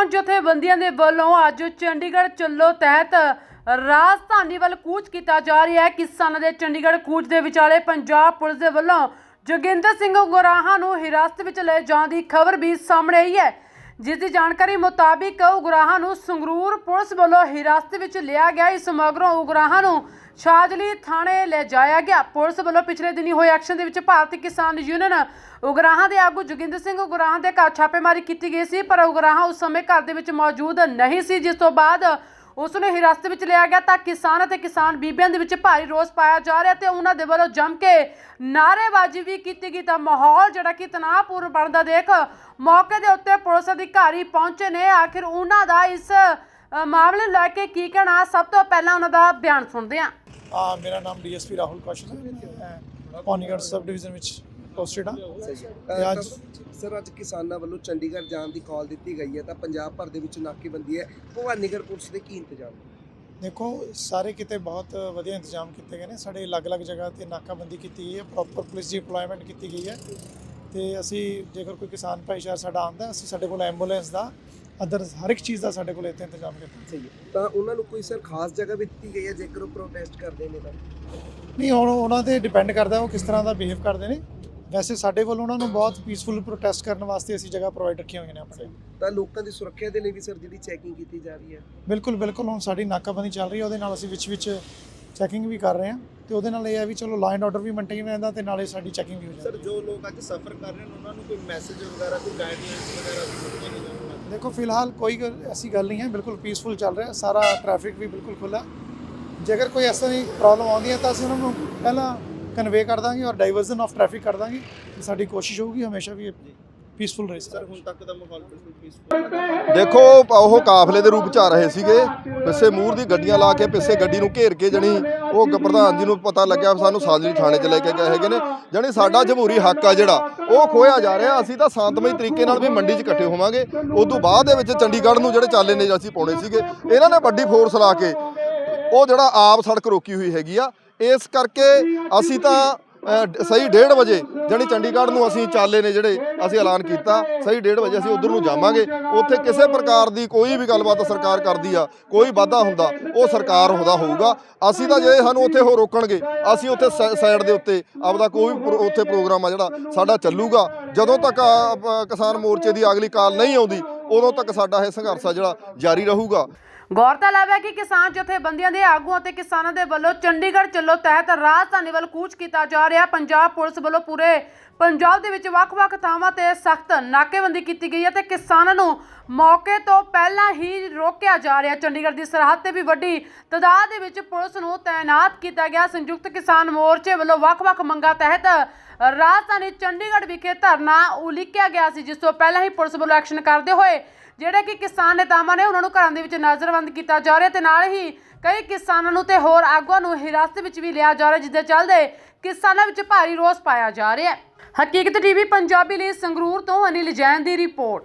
ਕਿਸਾਨ ਜਥੇਬੰਦੀਆਂ ਦੇ ਵੱਲੋਂ ਅੱਜ ਚੰਡੀਗੜ੍ਹ ਚੱਲੋ ਤਹਿਤ ਰਾਜਧਾਨੀ ਵੱਲ ਕੂਚ ਕੀਤਾ ਜਾ ਰਿਹਾ ਹੈ। ਕਿਸਾਨਾਂ ਦੇ ਚੰਡੀਗੜ੍ਹ ਕੂਚ ਦੇ ਵਿਚਾਲੇ ਪੰਜਾਬ ਪੁਲਿਸ ਦੇ ਵੱਲੋਂ ਜੋਗਿੰਦਰ ਸਿੰਘ ਗੁਰਾਹਾਂ ਨੂੰ ਹਿਰਾਸਤ ਵਿੱਚ ਲਏ ਜਾਣ ਦੀ ਖਬਰ ਵੀ ਸਾਹਮਣੇ ਆਈ ਹੈ। ਜਿਸ ਦੀ ਜਾਣਕਾਰੀ ਮੁਤਾਬਿਕ ਉਗਰਾਹਾਂ ਨੂੰ ਸੰਗਰੂਰ ਪੁਲਿਸ ਵੱਲੋਂ ਹਿਰਾਸਤ ਵਿੱਚ ਲਿਆ ਗਿਆ ਇਸ ਮਗਰੋਂ ਉਗਰਾਹਾਂ ਨੂੰ ਛਾਜਲੀ ਥਾਣੇ ਲੈ ਜਾਇਆ ਗਿਆ। ਪੁਲਿਸ ਵੱਲੋਂ ਪਿਛਲੇ ਦਿਨੀ ਹੋਏ ਐਕਸ਼ਨ ਦੇ ਵਿੱਚ ਭਾਰਤੀ ਕਿਸਾਨ ਯੂਨੀਅਨ ਉਗਰਾਹਾਂ ਦੇ ਆਗੂ ਜੋਗਿੰਦਰ ਸਿੰਘ ਉਗਰਾਹਾਂ ਦੇ ਘਰ ਛਾਪੇਮਾਰੀ ਕੀਤੀ ਗਈ ਸੀ, ਪਰ ਉਗਰਾਹਾਂ ਉਸ ਸਮੇਂ ਘਰ ਦੇ ਵਿੱਚ ਮੌਜੂਦ ਨਹੀਂ ਸੀ, ਜਿਸ ਤੋਂ ਬਾਅਦ ਉਸ ਨੂੰ ਹਿਰਾਸਤ ਵਿੱਚ ਲਿਆ ਗਿਆ ਤਾਂ ਕਿਸਾਨ ਅਤੇ ਕਿਸਾਨ ਬੀਬੀਆਂ ਦੇ ਵਿੱਚ ਭਾਰੀ ਰੋਸ ਪਾਇਆ ਜਾ ਰਿਹਾ ਤੇ ਉਹਨਾਂ ਦੇ ਵੱਲੋਂ ਜੰਮ ਕੇ ਨਾਅਰੇਬਾਜ਼ੀ ਵੀ ਕੀਤੀ ਗਈ ਤਾਂ ਮਾਹੌਲ ਜਿਹੜਾ ਕਿ ਤਣਾਅਪੂਰਨ ਬਣਦਾ ਦੇਖ ਮੌਕੇ ਦੇ ਉੱਤੇ ਪੁਲਿਸ ਅਧਿਕਾਰੀ ਪਹੁੰਚੇ ਨੇ। ਆਖਿਰ ਉਹਨਾਂ ਦਾ ਇਸ ਮਾਮਲੇ ਨੂੰ ਲੈ ਕੇ ਕੀ ਕਹਿਣਾ? ਸਭ ਤੋਂ ਪਹਿਲਾਂ ਉਹਨਾਂ ਦਾ ਬਿਆਨ ਸੁਣਦੇ ਹਾਂ। ਆ, ਮੇਰਾ ਨਾਮ ਡੀਐਸਪੀ ਰਾਹੁਲ ਕੌਸ਼ਲ ਹੈ। ਮੈਂ ਸਬ ਡਿਵੀਜ਼ਨ ਵਿੱਚ ਪੋਸਟਡ ਤੇ ਅੱਜ ਸਰ ਅੱਜ ਕਿਸਾਨਾਂ ਵੱਲੋਂ ਚੰਡੀਗੜ੍ਹ ਜਾਣ ਦੀ ਕਾਲ ਦਿੱਤੀ ਗਈ ਹੈ ਤਾਂ ਪੰਜਾਬ ਭਰ ਦੇ ਵਿੱਚ ਨਾਕੇਬੰਦੀ ਹੈ। ਭਵਾਨੀਗੜ੍ਹ ਪੁਲਿਸ ਦੇ ਕੀ ਇੰਤਜ਼ਾਮ? ਦੇਖੋ ਸਾਰੇ ਕਿਤੇ ਬਹੁਤ ਵਧੀਆ ਇੰਤਜ਼ਾਮ ਕੀਤੇ ਗਏ ਨੇ। ਸਾਡੇ ਅਲੱਗ-ਅਲੱਗ ਜਗ੍ਹਾ ਤੇ ਨਾਕਾਬੰਦੀ ਕੀਤੀ ਗਈ ਹੈ ਪ੍ਰੋਪਰ ਪੁਲਿਸ ਦੀ ਇੰਪਲੋਇਮੈਂਟ ਕੀਤੀ ਗਈ ਹੈ। ਤੇ ਅਸੀਂ ਜੇਕਰ ਕੋਈ ਕਿਸਾਨ ਭਾਈਚਾਰਾ ਸਾਡਾ ਆਉਂਦਾ ਅਸੀਂ ਸਾਡੇ ਕੋਲ ਐਂਬੂਲੈਂਸ ਦਾ ਅਦਰ ਹਰ ਇੱਕ ਚੀਜ਼ ਦਾ ਸਾਡੇ ਕੋਲ ਇੱਥੇ ਇੰਤਜ਼ਾਮ ਕੀਤਾ। ਸਹੀ ਹੈ। ਤਾਂ ਉਹਨਾਂ ਨੂੰ ਕੋਈ ਸਰ ਖਾਸ ਜਗ੍ਹਾ ਵੀ ਦਿੱਤੀ ਗਈ ਹੈ ਜੇਕਰ ਉਹ ਪ੍ਰੋਟੈਸਟ ਕਰਦੇ ਨੇ ਤਾਂ? ਨਹੀਂ ਹੁਣ ਉਹਨਾਂ ਤੇ ਡਿਪੈਂਡ ਕਰਦਾ ਉਹ ਕਿਸ ਤਰ੍ਹਾਂ ਦਾ ਬਿਹੇਵ ਕਰਦੇ ਨੇ। ਵੈਸੇ ਸਾਡੇ ਵੱਲੋਂ ਉਹਨਾਂ ਨੂੰ ਬਹੁਤ ਪੀਸਫੁਲ ਪ੍ਰੋਟੈਸਟ ਕਰਨ ਵਾਸਤੇ ਅਸੀਂ ਜਗ੍ਹਾ ਪ੍ਰੋਵਾਈਡ ਰੱਖੀਆਂ ਹੋਈਆਂ ਨੇ ਆਪਣੇ ਤਾਂ ਲੋਕਾਂ ਦੀ ਸੁਰੱਖਿਆ ਦੇ ਲਈ ਵੀ ਸਰ ਜਿਹੜੀ ਚੈਕਿੰਗ ਕੀਤੀ ਜਾ ਰਹੀ ਹੈ? ਬਿਲਕੁਲ ਬਿਲਕੁਲ ਹੁਣ ਸਾਡੀ ਨਾਕਾਬੰਦੀ ਚੱਲ ਰਹੀ ਹੈ ਉਹਦੇ ਨਾਲ ਅਸੀਂ ਵਿੱਚ ਵਿੱਚ ਚੈਕਿੰਗ ਵੀ ਕਰ ਰਹੇ ਹਾਂ ਤੇ ਉਹਦੇ ਨਾਲ ਇਹ ਹੈ ਵੀ ਚਲੋ ਐਂਡ ਆਰਡਰ ਵੀ ਮੇਨਟੇਨ ਰਹਿੰਦਾ ਤੇ ਨਾਲੇ ਸਾਡੀ ਚੈਕਿੰਗ ਵੀ ਹੋ ਜਾਂਦੀ ਹੈ। ਜੋ ਲੋਕ ਅੱਜ ਸਫਰ ਕਰ ਰਹੇ ਨੇ ਉਹਨਾਂ ਨੂੰ ਕੋਈ ਮੈਸੇਜ ਵਗੈਰਾ ਕੋਈ ਗਾਈਡਲਾਈਨਸ ਵਗੈਰਾ ਦਿੱਤੀਆਂ ਨਹੀਂ? ਜਾਂਦੀਆਂ ਦੇਖੋ ਫਿਲਹਾਲ ਕੋਈ ਐਸੀ ਗੱਲ ਨਹੀਂ ਹੈ ਬਿਲਕੁਲ ਪੀਸਫੁਲ ਚੱਲ ਰਿਹਾ ਸਾਰਾ ਟ੍ਰੈਫਿਕ ਵੀ ਬਿਲਕੁਲ ਖੁੱਲਾ ਜੇਕਰ ਕੋਈ ਐਸਾ ਦੀ ਪ੍ਰੋਬਲਮ ਆਉਂਦੀ ਹੈ ਤਾਂ ਅਸੀਂ ਉਹਨਾਂ ਨੂੰ ਪਹਿਲਾਂ ਕਨਵੇ ਕਰ ਦਾਂਗੇ ਔਰ ਡਾਈਵਰਜਨ ਆਫ ਟ੍ਰੈਫਿਕ ਕਰ ਦਾਂਗੇ ਤੇ ਸਾਡੀ ਕੋਸ਼ਿਸ਼ ਹੋਊਗੀ ਹਮੇਸ਼ਾ ਵੀ ਪੀਸਫੁਲ ਰਹੇ ਸਰ। ਹੁਣ ਤੱਕ ਦਾ ਮਾਹੌਲ ਬਿਲਕੁਲ ਪੀਸਫੁਲ ਦੇਖੋ ਉਹ ਕਾਫਲੇ ਦੇ ਰੂਪ ਚ ਆ ਰਹੇ ਸੀਗੇ। ਪਿੱਛੇ ਮੂਰ ਦੀ ਗੱਡੀਆਂ ਲਾ ਕੇ ਪਿੱਛੇ ਗੱਡੀ ਨੂੰ ਘੇਰ ਕੇ ਜਣੀ ਉਹ ਪ੍ਰਧਾਨ ਜੀ ਨੂੰ ਪਤਾ ਲੱਗਿਆ ਸਾਨੂੰ ਸਾਜਲੀ ਥਾਣੇ ਚ ਲੈ ਕੇ ਗਏ ਹੈਗੇ ਨੇ। ਜਣੀ ਸਾਡਾ ਜਮਹੂਰੀ ਹੱਕ ਆ ਜਿਹੜਾ ਉਹ ਖੋਇਆ ਜਾ ਰਿਹਾ। ਅਸੀਂ ਤਾਂ ਸ਼ਾਂਤਮਈ ਤਰੀਕੇ ਨਾਲ ਵੀ ਮੰਡੀ 'ਚ ਇਕੱਠੇ ਹੋਵਾਂਗੇ। ਉਦੋਂ ਬਾਅਦ ਦੇ ਵਿੱਚ ਚੰਡੀਗੜ੍ਹ ਨੂੰ ਜਿਹੜੇ ਚਾਲੇ ਨੇ ਅਸੀਂ ਪਾਉਣੇ ਸੀਗੇ ਇਹਨਾਂ ਨੇ ਵੱਡੀ ਫੋਰਸ ਲਾ ਕੇ ਉਹ ਜਿਹੜਾ ਆਪ ਸੜਕ ਰੋਕੀ ਹੋਈ ਹੈਗੀ ਆ ਇਸ ਕਰਕੇ ਅਸੀਂ ਤਾਂ ਸਹੀ 1:30 ਵਜੇ ਜਾਣੀ ਚੰਡੀਗੜ੍ਹ ਨੂੰ ਅਸੀਂ ਚਾਲੇ ਨੇ ਜਿਹੜੇ ਅਸੀਂ ਐਲਾਨ ਕੀਤਾ, ਸਹੀ 1:30 ਵਜੇ ਅਸੀਂ ਉਧਰ ਨੂੰ ਜਾਵਾਂਗੇ। ਉੱਥੇ ਕਿਸੇ ਪ੍ਰਕਾਰ ਦੀ ਕੋਈ ਵੀ ਗੱਲਬਾਤ ਸਰਕਾਰ ਕਰਦੀ ਆ, ਕੋਈ ਵਾਧਾ ਹੁੰਦਾ, ਉਹ ਸਰਕਾਰ ਉਹਦਾ ਹੋਊਗਾ। ਅਸੀਂ ਤਾਂ ਜੇ ਸਾਨੂੰ ਉੱਥੇ ਉਹ ਰੋਕਣਗੇ, ਅਸੀਂ ਉੱਥੇ ਸਾਈਡ ਦੇ ਉੱਤੇ ਆਪਦਾ ਕੋਈ ਵੀ ਪ੍ਰੋ- ਉੱਥੇ ਪ੍ਰੋਗਰਾਮ ਆ ਜਿਹੜਾ, ਸਾਡਾ ਚੱਲੂਗਾ। ਜਦੋਂ ਤੱਕ ਕਿਸਾਨ ਮੋਰਚੇ ਦੀ ਅਗਲੀ ਕਾਲ ਨਹੀਂ ਆਉਂਦੀ, ਉਦੋਂ ਤੱਕ ਸਾਡਾ ਇਹ ਸੰਘਰਸ਼ ਆ ਜਿਹੜਾ ਜਾਰੀ ਰਹੂਗਾ। ਗੌਰਤਲਬ ਹੈ ਕਿ ਕਿਸਾਨ ਜਥੇਬੰਦੀਆਂ ਦੇ ਆਗੂਆਂ ਅਤੇ ਕਿਸਾਨਾਂ ਦੇ ਵੱਲੋਂ ਚੰਡੀਗੜ੍ਹ ਚੱਲੋ ਤਹਿਤ ਰਾਜਧਾਨੀ ਵੱਲ ਕੂਚ ਕੀਤਾ ਜਾ ਰਿਹਾ। ਪੰਜਾਬ ਪੁਲਿਸ ਵੱਲੋਂ ਪੂਰੇ ਪੰਜਾਬ ਦੇ ਵਿੱਚ ਵੱਖ-ਵੱਖ ਥਾਵਾਂ ਤੇ ਸਖਤ ਨਾਕੇਬੰਦੀ ਕੀਤੀ ਗਈ ਹੈ ਤੇ ਕਿਸਾਨਾਂ ਨੂੰ ਮੌਕੇ ਤੋਂ ਪਹਿਲਾਂ ਹੀ ਰੋਕਿਆ ਜਾ ਰਿਹਾ। ਚੰਡੀਗੜ੍ਹ ਦੀ ਸਰਹੱਦ ਤੇ ਵੀ ਵੱਡੀ ਤਦਾਦ ਦੇ ਵਿੱਚ ਪੁਲਿਸ ਨੂੰ ਤਾਇਨਾਤ ਕੀਤਾ ਗਿਆ। ਸੰਯੁਕਤ ਕਿਸਾਨ ਮੋਰਚੇ ਵੱਲੋਂ ਵੱਖ-ਵੱਖ ਮੰਗਾਂ ਤਹਿਤ ਰਾਜਧਾਨੀ ਚੰਡੀਗੜ੍ਹ ਵਿਖੇ ਧਰਨਾ ਉਲੀਕਿਆ ਗਿਆ ਸੀ, ਜਿਸ ਤੋਂ ਪਹਿਲਾਂ ਹੀ ਪੁਲਿਸ ਵੱਲੋਂ ਐਕਸ਼ਨ ਕਰਦੇ ਹੋਏ ਜਿਹੜੇ ਕਿ ਕਿਸਾਨ ਨੇਤਾਵਾਂ ਨੇ ਉਹਨਾਂ ਨੂੰ ਘਰਾਂ ਦੇ ਵਿੱਚ ਨਜ਼ਰਬੰਦ ਕੀਤਾ ਜਾ ਰਿਹਾ ਤੇ ਨਾਲ ਹੀ ਕਈ ਕਿਸਾਨਾਂ ਨੂੰ ਤੇ ਹੋਰ ਆਗੂਆਂ ਨੂੰ ਹਿਰਾਸਤ ਵਿੱਚ ਵੀ ਲਿਆ ਜਾ ਰਿਹਾ, ਜਿਸ ਦੇ ਚੱਲਦੇ ਕਿਸਾਨਾਂ ਵਿੱਚ ਭਾਰੀ ਰੋਸ ਪਾਇਆ ਜਾ ਰਿਹਾ ਹੈ। ਹਕੀਕਤ ਟੀਵੀ, ਪੰਜਾਬੀ ਲਈ ਸੰਗਰੂਰ ਤੋਂ ਅਨਿਲ ਜੈਨ ਦੀ ਰਿਪੋਰਟ।